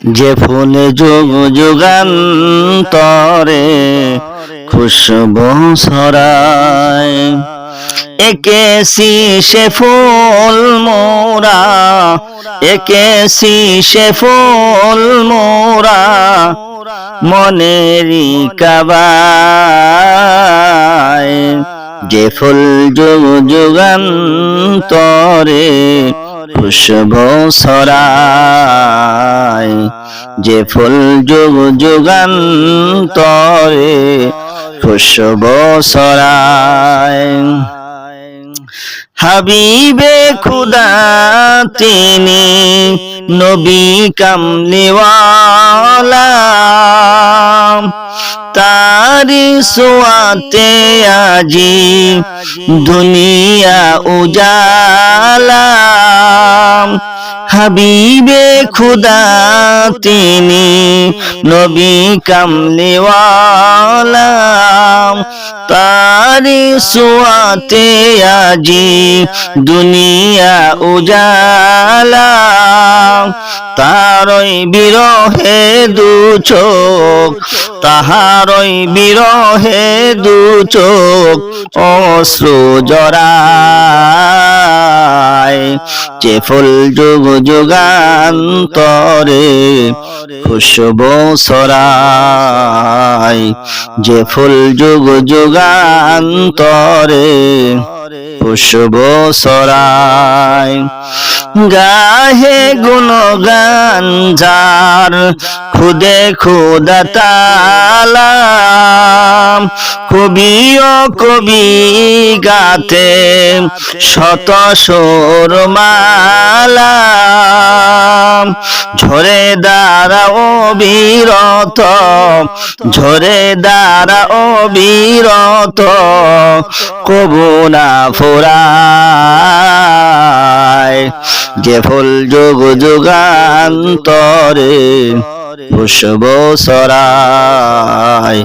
যে ফুলে যোগ যুগান্তরে খুশবু ছড়ায়। একে সে ফুল মোরা, একে সে ফুল মোরা, মনেরি কাবায়। যে ফুল যুগ যুগান্তরে খুশবু ছড়ায়। যে ফুল যুগ যুগান্তরে খুশবু ছড়ায় হাবিবে খুদা তিনি নবী কামলিওয়ালা। তারি সোয়াতে আজি দুনিয়া উজালা। হাবিবে খুদা তিনি নবী কামলিওয়ালা। তারি সোয়াতে আজি দুনিয়া উজালা। তারই বিরহে দু চোখ, তাহারই বিরহে দু চোখ, অশ্রু জরায় যে ফুল যুগ যুগান্তরে খুশবু সরায় যে ফুল যুগ যুগান্তরে খুশবু সরায় গাহে গুণগান যার, খুদে খুদা তালা কবি ও কবি গাতে শত সোর মালা ঝরে দ্বারা বীরত, ঝরে দ্বারা ও বীরত কবু না ফোরায়। যে ফুল যোগ যুগান্তরে পুষ্প সরায়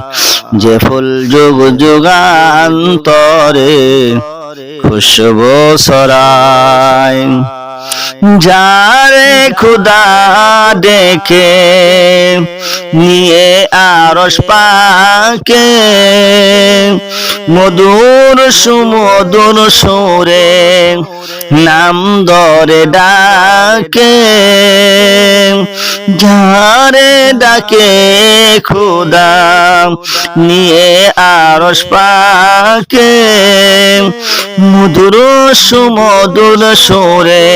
যে ফুল যুগ যুগান্তরে খুশবু সরায় যারে খুদা দেখে নিয়ে আরস পাকে। মধুর সুমধুর সুরে নাম দরে ডাকে যারে ডাকে খুদা, নিয়ে আরস পাকে। মধুর সুমধুর সুরে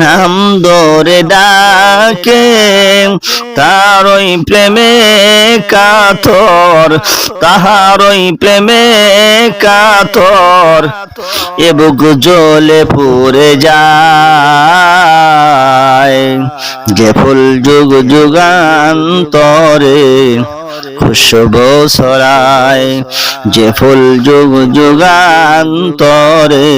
নাম দরে ডাকে, তারই প্রেমে কাতর, তাহারই প্রেমে কাতর। এ বুক জ্বলে পুরে যায়, যে ফুল যুগ যুগান্তরে খুশবু সরায় যে ফুল যুগ যুগান্তরে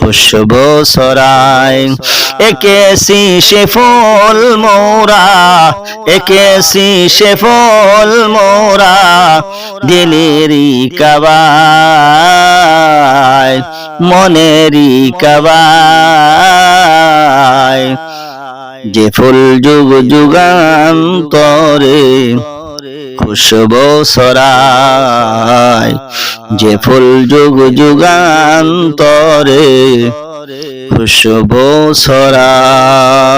খুশবু সরায় একে সে ফুল মোরা। একে সে ফুল মোরা। দিলেরি কাবায়। মনেরি কাবায়। যে ফুল যুগ যুগান্তরে খুশবো সরায় যে ফুল যুগ যুগান্তরে খুশবো সরায়